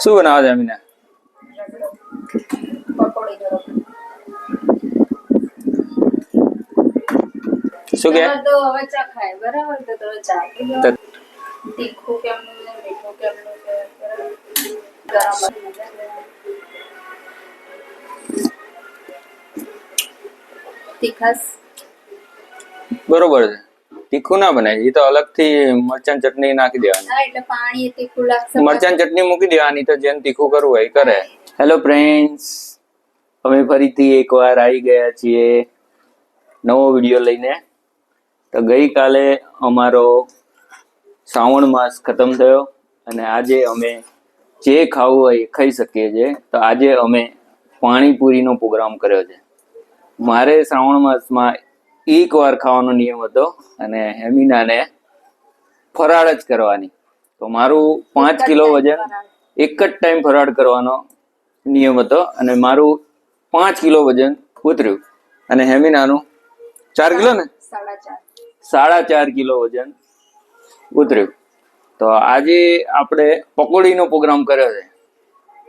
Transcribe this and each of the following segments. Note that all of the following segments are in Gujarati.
શું બનાવે છે અમીના શું કે? તો હવે ચા ખાય બરાબર? તો તમે ચા. તો- તીખું કેમ મીઠું મસાલા. તીખાસ બરોબર છે. તીખું ના બનાય એ તો અલગથી મરચાં ચટણી નાખી દેવાની. હા એટલે પાણી તીખું લાગશે મરચાં ચટણી મૂકી દેવાની તો જેને તીખું કરવું હોય કરે. હેલો ફ્રેન્ડ્સ અમે ફરીથી એકવાર આવી ગયા છીએ નવો વીડિયો લઈને. તો ગઈકાલે અમારો શ્રાવણ માસ ખતમ થયો અને આજે અમે જે ખાવું હોય એ ખાઈ શકીએ છીએ. તો આજે અમે પાણીપુરીનો પ્રોગ્રામ કર્યો છે. મારે શ્રાવણ માસમાં એક વાર ખાવાનો નિયમ હતો અને હેમિનાને ફરાળ જ કરવાની. તો મારું પાંચ કિલો વજન એક જ ટાઈમ ફરાળ કરવાનો નિયમ હતો અને મારું પાંચ કિલો વજન ઉતર્યું. અને હેમિનાનું ચાર કિલો ને? સાડા ચાર કિલો વજન ઉતર્યું. તો આજે આપણે પકોડીનો પ્રોગ્રામ કર્યો છે.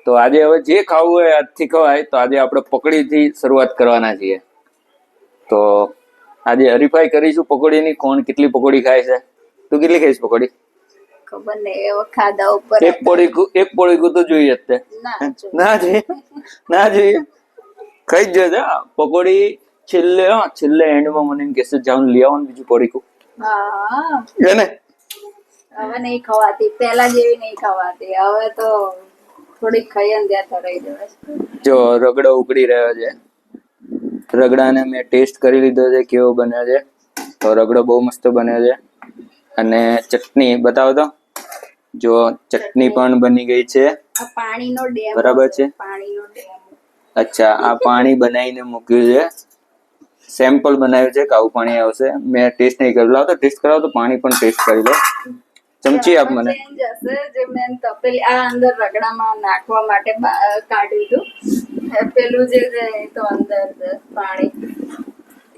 તો આજે હવે જે ખાવું હોય આજથી ખવાય. તો આજે આપણે પકોડીથી શરૂઆત કરવાના છીએ. તો આજે હરીફાઈ કરીશું પકોડીની. કોણ કેટલી પકોડી ખાય છે? તું કેટલી ખાઈશ પકોડી? ખબર નહીં હવે ખાધા ઉપર એક પડીકું એક પડીકું તો જોઈએ જ તે. ના જોઈએ. ના જોઈએ? ખાઈ જ જશે પકોડી છેલ્લે છેલ્લે એન્ડમાં મને એમ કહેશે જાઉં લઈ આવો ને બીજું પડીકું હા. ને? હવે નહીં ખવાતી. પેલા જેવી નહીં ખવાતી. હવે તો થોડીક ખાઈએ ને ત્યાં રહી જવાય. જો રગડો ઉકળી રહ્યો છે. રગડાને મેં ટેસ્ટ કરી લીધો છે કેવો બન્યો છે. તો રગડો બહુ મસ્ત બન્યો છે. અને ચટણી બતાવો તો. જો ચટણી પણ બની ગઈ છે. પાણીનો ડેમ બરાબર છે. પાણીનો ડેમ. અચ્છા આ પાણી બનાવીને મૂક્યું છે. સેમ્પલ બનાવ્યું છે કે આવું પાણી આવશે. મેં ટેસ્ટ નહીં કર્યું. લાવ તો ટેસ્ટ કરાવો તો પાણી પણ ટેસ્ટ કરી લો. ચમચી આપ મને. જે મેં તપેલી આ અંદર રગડામાં નાખવા માટે કાઢ્યું હતું. પેલું જે છે એ તો અંદર પાણી.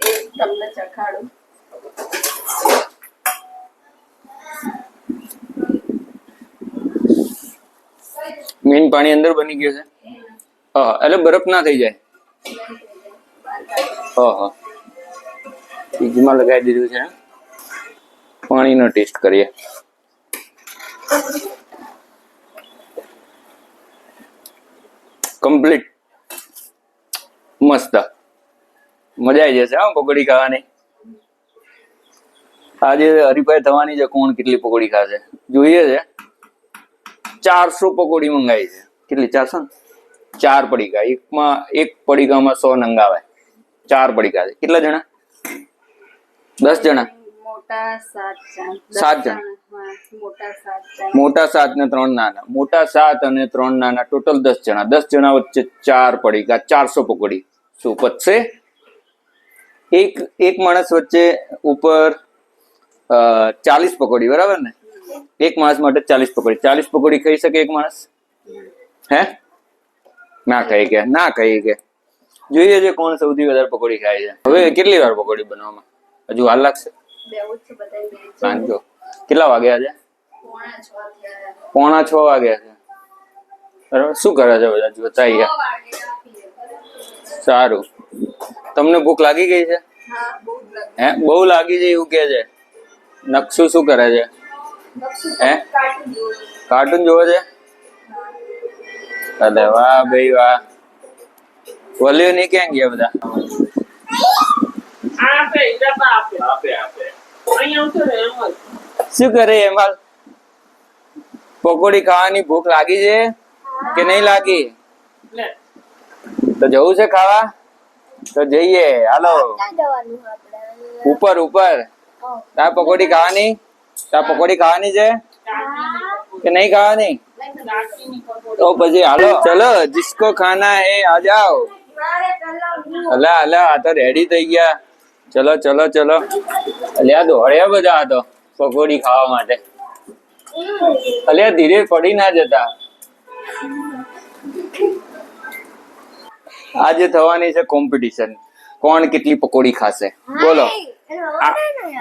એ તમને ચખાડું. મેન પાણી અંદર બની ગયું છે? હા એટલે બરફ ના થઈ જાય. હા હા. લગાવી દીધું છે. પાણીનો ટેસ્ટ કરીએ. કમ્પ્લીટ. મસ્ત. મજા આવી જશે હા પકોડી ખાવાની. આજે હરીફાઈ થવાની છે કોણ કેટલી પકોડી ખાશે? જોઈએ છે. ચારસો પકોડી મંગાવી છે. કેટલી ચારસો? ને ચાર પડીકા. એકમાં એક પડીકામાં સો નંગાવાય. ચાર પડીકા છે. કેટલા જણા? દસ જણા. સાત જણ મોટા સાત ને ત્રણ નાના. મોટા સાત અને ત્રણ નાના. ટોટલ દસ જણા. દસ જણા વચ્ચે ચાર પડી ગયા ચારસો પકોડી. શું પતશે? એક એક માણસ વચ્ચે ઉપર ચાલીસ પકોડી બરાબર ને? એક માણસ માટે ચાલીસ પકોડી. ચાલીસ પકોડી ખાઈ શકે એક માણસ? હે? ના ખાઈ કે ના ખાઈ કે જોઈએ છે કોણ સૌથી વધારે પકોડી ખાય છે. હવે કેટલી વાર પકોડી બનાવવામાં? હજુ હાલ લાગશે? સાંજો. કેટલા વાગ્યા છે પોણા છ વાગ્યા છે બરાબર? શું કરે છે બધા? જોતા વાગે. સારું. તમને ભૂખ લાગી ગઈ છે? હા? બહુ લાગી છે એવું કે છે. નકશું શું કરે છે? હે? કાર્ટૂન જોવે છે? અરે વાહ ભાઈ વાહ. વલીઓ નહીં ક્યાં ગયા બધા આપે ડબ્બા આપે આપે આપે અહીંયા આવતો ને એમ જ શું કરે હેમલ? પકોડી ખાવાની ભૂખ લાગી છે કે નહીં લાગી? તો જવું છે ખાવા? તો જઈએ હાલો. ઉપર ઉપર. તાર પકોડી ખાવાની? તા પકોડી ખાવાની છે? કે નહીં ખાવાની? તો પછી હાલો. ચલો જીસકો ખાના હે આ જાઓ. હલા હલા આ તો રેડી થઈ ગયા. ચલો ચલો ચલો. અલ્યા દોડ્યા બધા આ તો. પકોડી ખાવા માટે. અલ્યા ધીરે પડી ના જતા. આજે થવાની છે કોમ્પિટિશન કોણ કેટલી પકોડી ખાશે? બોલો.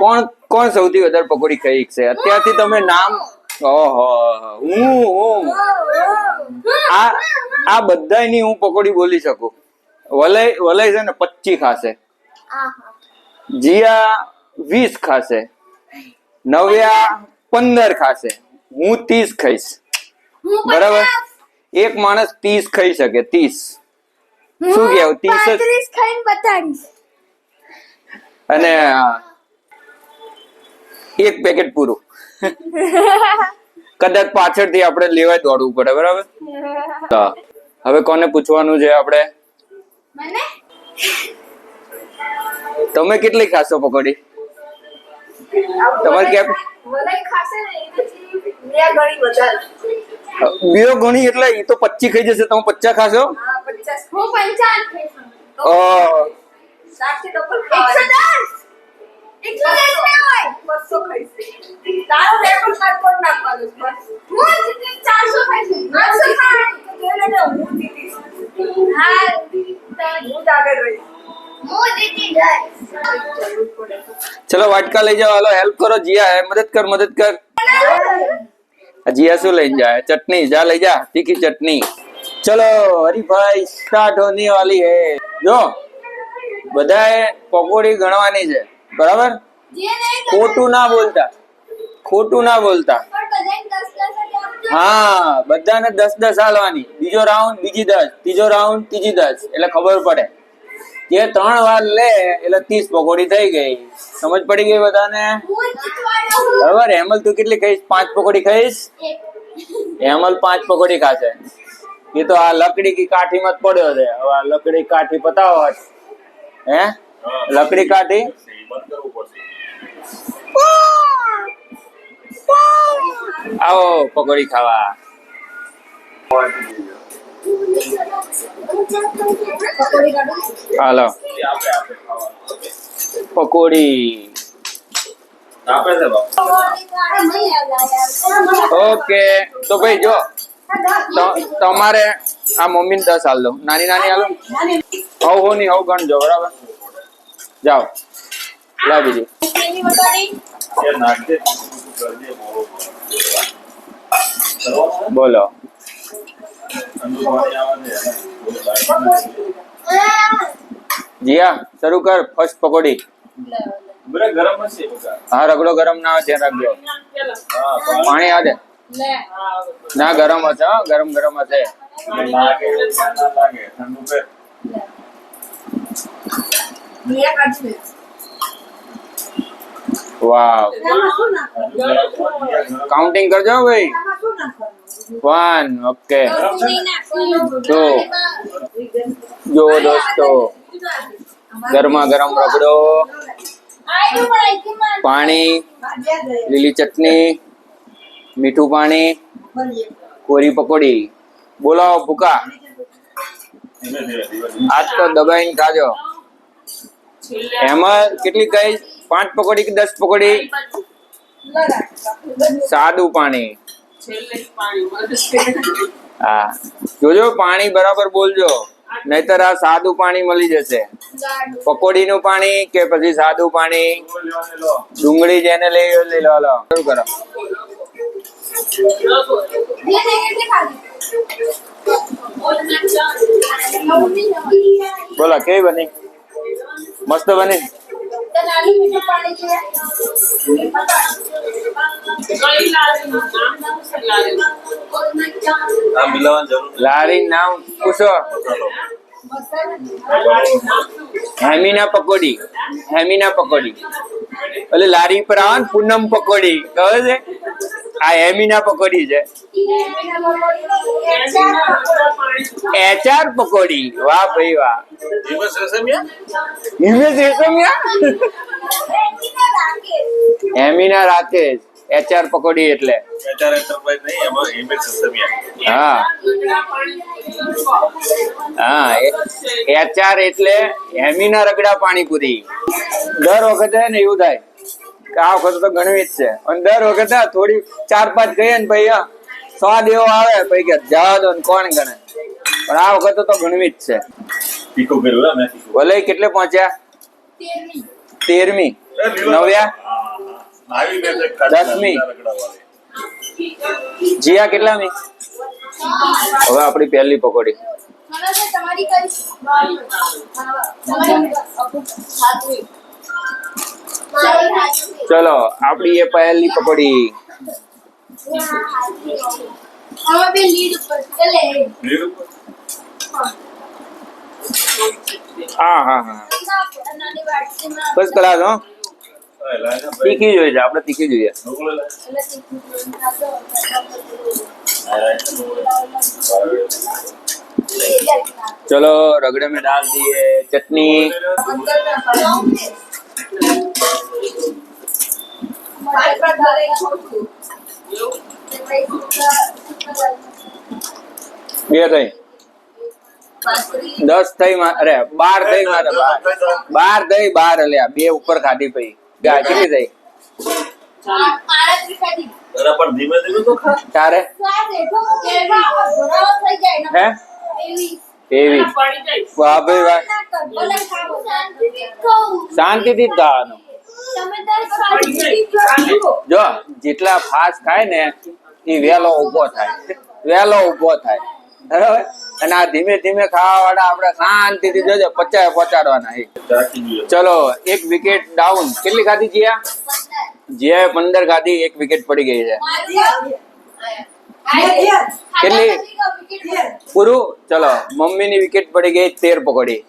કોણ કોણ સૌથી વધારે પકોડી ખાઈ છે? અત્યારથી તમે નામ ઓહો હું હું. આ આ બધાની હું પકોડી બોલી શકું. વલય વલય છે ને પચી ખાશે. જીયા વીસ ખાશે. નવ્યા પંદર ખાશે. હું ત્રીસ ખાઈશ. બરાબર? એક માણસ ત્રીસ ખાઈ શકે ત્રીસ. શું કહેવું ત્રીસ ખાઈને બતાડીશ. અને એક પેકેટ પૂરું. કદાચ પાછળથી આપણે લેવા દોડવું પડે બરાબર? હવે કોને પૂછવાનું છે આપણે? તમે કેટલી ખાશો પકોડી? તમારે કેમ બે ગણી એટલે એ તો પચી ખાઈ જશે. તમે પચાસ ખાશો? હું આગળ રહીશ. ચલો વાટકા લઈ જાઓ. હાલો હેલ્પ કરો. જીયા મદદ કર મદદ કર. જીયા શું લઈને જાય? ચટણી. જા લઈ જા. તીખી ચટણી. ચલો હરીભાઈ સ્ટાર્ટ હોની વાલી હે. જો બધાએ પકોડી ગણવાની છે. બરાબર? ખોટું ના બોલતા. ખોટું ના બોલતા. હા બધાને દસ દસ હાલવાની. બીજો રાઉન્ડ બીજી દસ. ત્રીજો રાઉન્ડ ત્રીજી દસ. એટલે ખબર પડે. જે ત્રણ વાર લે, એટલે ત્રીસ પકોડી થઈ ગઈ. સમજ પડી ગઈ બધાને? બરાબર, હેમલ, તું કેટલી ખાઈશ? પાંચ પકોડી ખાઈશ? હેમલ પાંચ પકોડી ખાશે. એ તો આ લકડી કી કાઠી માં જ પડ્યો છે. હવે આ લકડી કાઠી પતાવો હે? લકડી કાઠી? આવો, પકોડી ખાવા. હાલો. પકોડી. ઓકે. તો ભાઈ જો તમારે આ મમ્મી ને દસ હાલ દો નાની નાની હાલો હવ હો ની હવ ગણજો બરાબર? જાઓ. લાવ બીજી. બોલો. જીયા શરૂ કર ફર્સ્ટ પકોડી. ગરમ હશે હા રગડો ગરમ ના હોય ધ્યાન રાખજો. પાણી આ દે ના ગરમ હશે હા ગરમ ગરમ હશે. વાવ. કાઉન્ટિંગ કરજો ભાઈ. વન ઓકે તો જો દોસ્તો, ગરમા ગરમ રગડો, પણ, લીલી ચટણી, મીઠું પાણી, કોરી પકોડી. બોલાવો, ભૂકા. આજ તો દબાઈને ખાજો. એમાં કેટલી કઈ? પાંચ પકોડી કે દસ પકોડી? સાદું પાણી. હા. જોજો પાણી બરાબર બોલજો. નહીતર આ સાદું પાણી મળી જશે. પકોડીનું પાણી કે પછી સાદું પાણી? ડુંગળી જેને લઈ લઈ લો લો. શરૂ કરો. બોલો કેવી બની? મસ્ત બની? લારી નામ પૂછો. લારીનું નામ શું? હેમીના પકોડી. હેમીના પકોડી. એટલે લારી પર આવે ને પૂનમ પકોડી. ખબર છે? આ હેમીના પકોડી છે. એચઆર પકોડી. વાહ ભાઈ વાહ. હિમેશ રેશમિયા? હિમેશ રેશમિયા? હેમીના રાકેશ એચઆર પકોડી એટલે. એચઆર એન્ટરપ્રાઇઝ નહીં એમાં હિમેશ રસમિયા હા. હા એચઆર એટલે હેમીના રગડા પાણીપુરી. દર વખતે ને એવું થાય કે આ વખતે તો ગણવી જ છે. અને દર વખતે થોડી ચાર પાંચ ગઈ ને ભાઈ આ સ્વાદ એવો આવે ભાઈ કે જવા દો ને કોણ ગણે. પણ આ વખતે તો ગણવી જ છે. ભલે કેટલે પહોંચ્યા? તેરમી. નવ્યા દસમી. જીયા કેટલામી હવે આપણી પહેલી પકોડી ચલો આપણી એ પહેલી પકોડી? હા હા હા બસ કલાક હો. તીખી જોઈએ છે આપણે તીખી જોઈએ ઢોકળો લાય. એટલે તીખું ખાતો હા, લાય ને ઢોકળો. चलो रगड़े में डाल दिए चटनी બે થઈ દસ થઈ મા- અરે બાર થઈ મારે બાર બાર થઈ બાર અલ્યા બે ઉપર ખાધી પઈ ગા કેટલી થઈ પણ ધીમે ધીમે તો ખા. તારે? હે? એવી. વાહ ભાઈ વાહ. શાંતિથી જ ખાવાનું. જો જેટલા ફાસ્ટ ખાય ને એ વહેલો ઊભો થાય. વહેલો ઊભો થાય. બરાબર? અને આ ધીમે ધીમે ખાવા વાળા આપણે શાંતિથી જોજો પચાય પહોંચાડવાના. ચલો, એક વિકેટ ડાઉન કેટલી ખાધી જીયા? જીયા પંદર ખાધી, એક વિકેટ પડી ગઈ છે. કેટલી? પૂરું? ચલો મમ્મી ની વિકેટ પડી ગઈ, તેર પકડી.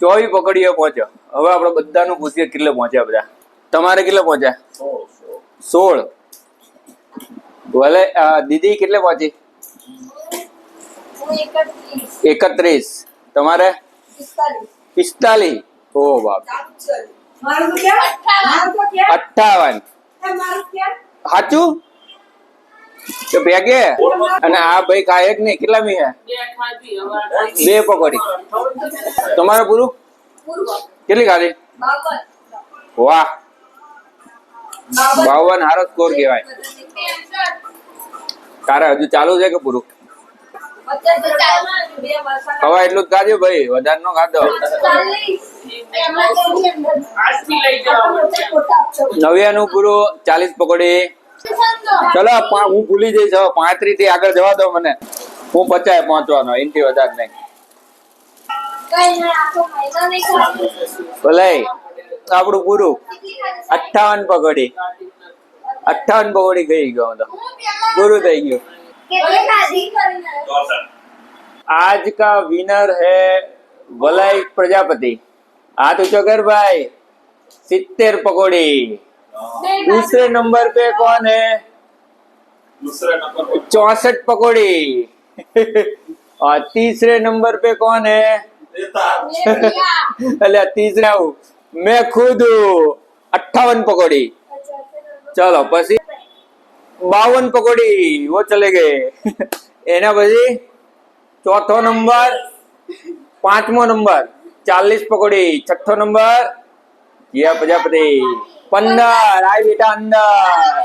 ચોવી પકડીઓ પહોંચ્યો. હવે આપણે બધાનું પૂછીએ કેટલે પહોંચ્યા બધા. તમારે કેટલે પહોંચ્યા. સોળ. ભલે દીદી કેટલે પહોંચી? એકત્રીસ. તમારે? પિસ્તાલીસ. ઓ બાપ. અઠાવન સાચું તો ભેગે? અને આ ભાઈ કાંઈ એક નહીં. કેટલા મી બે પકોડી. તમારે પૂરું? કેટલી ખાધી? વાહ. બાવન હારો સ્કોર કહેવાય. તારે હજુ ચાલુ છે કે પૂરું? હવે એટલું જ ખાજો ભાઈ, વધારે નો ખાધો. નવ્યાનું પૂરું, ચાલીસ પકોડી. ચલો હું ભૂલી જઈશ. હવે પાંત્રીસથી આગળ જવા દો મને. હું પચાય પહોંચવાનો, એનથી વધારે નહીં. ભલે, આપણું પૂરું. અઠ્ઠાવન પકોડી. અઠ્ઠાવન પકોડી ગઈ ગયો હું તો પૂરું થઈ ગયું ચોસઠ. आज का विनर है वलय प्रजापति हाथ ऊंचो कर भाई सित्तेर पकौड़ी दूसरे नंबर पे कौन है दूसरा नंबर पर चौसठ पकौड़ी और तीसरे नंबर पे कौन है देता अरे तीसरा हूँ मैं खुद हूँ अट्ठावन पकौड़ी चलो પછી બાવન પકોડી વો ચલે ગયે. એના પછી ચોથો નંબર, પાંચમો નંબર, ચાલીસ પકોડી, છઠ્ઠો નંબર જીયા પ્રજાપતિ, પંદર આય બેટા અંદર.